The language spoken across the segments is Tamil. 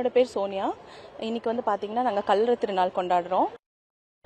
என்னோட பேர் சோனியா. இன்னைக்கு வந்து பார்த்தீங்கன்னா நாங்கள் கல்லறை திருநாள் கொண்டாடுறோம்.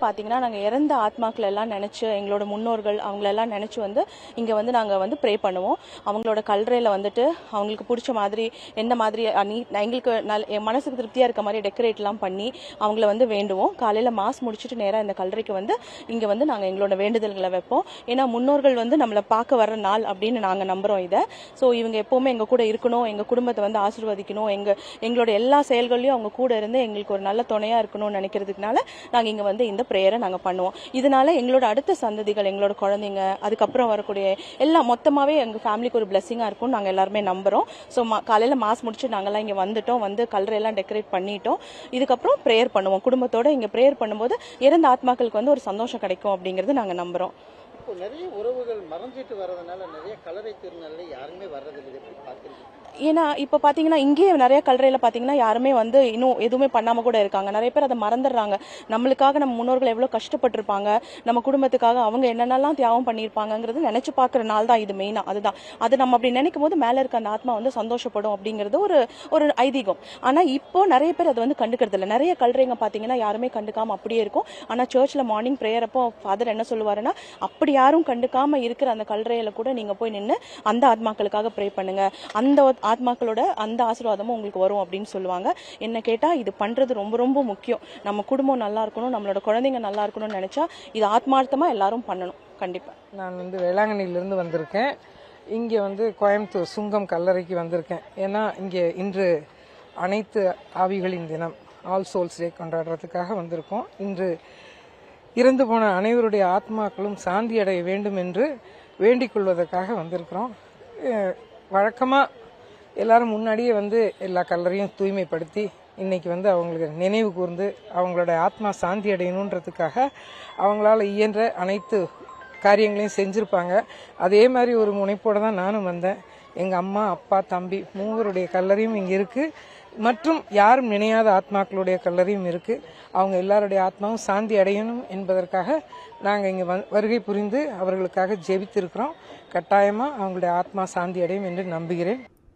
பார்த்தீங்கன்னா நாங்கள் இறந்த ஆத்மாக்கள் எல்லாம் நினச்சி எங்களோட முன்னோர்கள் அவங்களெல்லாம் நினச்சி வந்து இங்கே வந்து நாங்கள் வந்து ப்ரே பண்ணுவோம். அவங்களோட கல்லறையில் வந்துட்டு அவங்களுக்கு பிடிச்ச மாதிரி எந்த மாதிரி நீ எங்களுக்கு நல் என் மனசுக்கு திருப்தியாக இருக்க மாதிரி டெக்கரேட்லாம் பண்ணி அவங்கள வந்து வேண்டுவோம். காலையில் மாஸ் முடிச்சுட்டு நேராக இந்த கல்லறைக்கு வந்து இங்கே வந்து நாங்கள் எங்களோட வேண்டுதல்களை வைப்போம். ஏன்னா முன்னோர்கள் வந்து நம்மளை பார்க்க வர நாள் அப்படின்னு நாங்கள் நம்புகிறோம் இதை. ஸோ இவங்க எப்போவுமே எங்கள் கூட இருக்கணும் எங்கள் குடும்பத்தை வந்து ஆசீர்வதிக்கணும் எங்கள் எங்களோட எல்லா செயல்கள்லையும் அவங்க கூட இருந்து எங்களுக்கு ஒரு நல்ல துணையாக இருக்கணும்னு நினைக்கிறதுனால நாங்கள் இங்கே வந்து இந்த ப்ரேயரை நாங்கள் பண்ணுவோம். இதனால எங்களோட அடுத்த சந்ததிகள் எங்களோட குழந்தைங்க அதுக்கப்புறம் வரக்கூடிய எல்லாம் மொத்தமாகவே எங்கள் ஃபேமிலிக்கு ஒரு பிளெஸிங்காக இருக்கும்னு நாங்கள் எல்லாருமே நம்புகிறோம் ஸோ மா காலையில் மாஸ் முடிச்சு நாங்கள்லாம் இங்கே வந்துட்டோம். வந்து கலரெல்லாம் டெக்கரேட் பண்ணிட்டோம். இதுக்கப்புறம் ப்ரேயர் பண்ணுவோம். குடும்பத்தோட இங்கே ப்ரேயர் பண்ணும்போது இறந்த ஆத்மாக்களுக்கு வந்து ஒரு சந்தோஷம் கிடைக்கும் அப்படிங்கிறது நாங்கள் நம்புகிறோம் இப்போ நிறைய உறவுகள் மறைஞ்சிட்டு வர்றதுனால நிறைய கலரை திருநாளில் யாருமே வர்றதில்லை. எப்படி பார்க்குறீங்க? ஏன்னா இப்போ பார்த்தீங்கன்னா இங்கேயே நிறைய கல்லறையில் பார்த்தீங்கன்னா யாருமே வந்து இன்னும் எதுவுமே பண்ணாமல் கூட இருக்காங்க. நிறைய பேர் அதை மறந்துடுறாங்க. நம்மளுக்காக நம்ம முன்னோர்கள் எவ்வளோ கஷ்டப்பட்டிருப்பாங்க. நம்ம குடும்பத்துக்காக அவங்க என்னென்னலாம் தியாகம் பண்ணியிருப்பாங்கங்கிறது நினச்சி பார்க்குற நாள் தான் இது மெயினாக அதுதான். அது நம்ம அப்படி நினைக்கும் போது மேலே இருக்க அந்த ஆத்மா வந்து சந்தோஷப்படும் அப்படிங்கிறது ஒரு ஒரு ஐதீகம். ஆனால் இப்போ நிறைய பேர் அதை வந்து கண்டுக்கிறது இல்லை. நிறைய கல்லறைங்க பார்த்தீங்கன்னா யாருமே கண்டுக்காமல் அப்படியே இருக்கும். ஆனால் சர்ச்சில் மார்னிங் ப்ரேயர் அப்போ ஃபாதர் என்ன சொல்லுவாருன்னா அப்படி யாரும் கண்டுக்காமல் இருக்கிற அந்த கல்லறையில் கூட நீங்கள் போய் நின்று அந்த ஆத்மாக்களுக்காக ப்ரே பண்ணுங்க. அந்த ஆத்மாக்களோட அந்த ஆசீர்வாதமும் உங்களுக்கு வரும் அப்படின்னு சொல்லுவாங்க. என்ன கேட்டால் இது பண்ணுறது ரொம்ப ரொம்ப முக்கியம். நம்ம குடும்பம் நல்லா இருக்கணும் நம்மளோட குழந்தைங்க நல்லா இருக்கணும்னு நினச்சா இது ஆத்மார்த்தமாக எல்லாரும் பண்ணணும். கண்டிப்பாக நான் வந்து வேளாங்கண்ணியிலிருந்து வந்திருக்கேன். இங்கே வந்து கோயம்புத்தூர் சுங்கம் கல்லறைக்கு வந்திருக்கேன். ஏன்னா இங்கே இன்று அனைத்து ஆவிகளின் தினம் ஆல் சோல்ஸ் டே கொண்டாடுறதுக்காக வந்திருக்கோம். இன்று இறந்து போன அனைவருடைய ஆத்மாக்களும் சாந்தி அடைய வேண்டும் என்று வேண்டிக் கொள்வதற்காக வந்திருக்கிறோம். வழக்கமாக எல்லாரும் முன்னாடியே வந்து எல்லா கல்லறையும் தூய்மைப்படுத்தி இன்னைக்கு வந்து அவங்களுக்கு நினைவு கூர்ந்து அவங்களோட ஆத்மா சாந்தி அடையணுன்றதுக்காக அவங்களால இயன்ற அனைத்து காரியங்களையும் செஞ்சுருப்பாங்க. அதே மாதிரி ஒரு முனைப்போடு தான் நானும் வந்தேன். எங்கள் அம்மா அப்பா தம்பி மூவருடைய கல்லறையும் இங்கே இருக்குது மற்றும் யாரும் நினையாத ஆத்மாக்களுடைய கல்லறையும் இருக்குது அவங்க எல்லாருடைய ஆத்மாவும் சாந்தி அடையணும் என்பதற்காக நாங்கள் இங்கே வந் வருகை புரிந்து அவர்களுக்காக ஜெபித்திருக்கிறோம். கட்டாயமாக அவங்களுடைய ஆத்மா சாந்தி அடையும் என்று நம்புகிறேன்.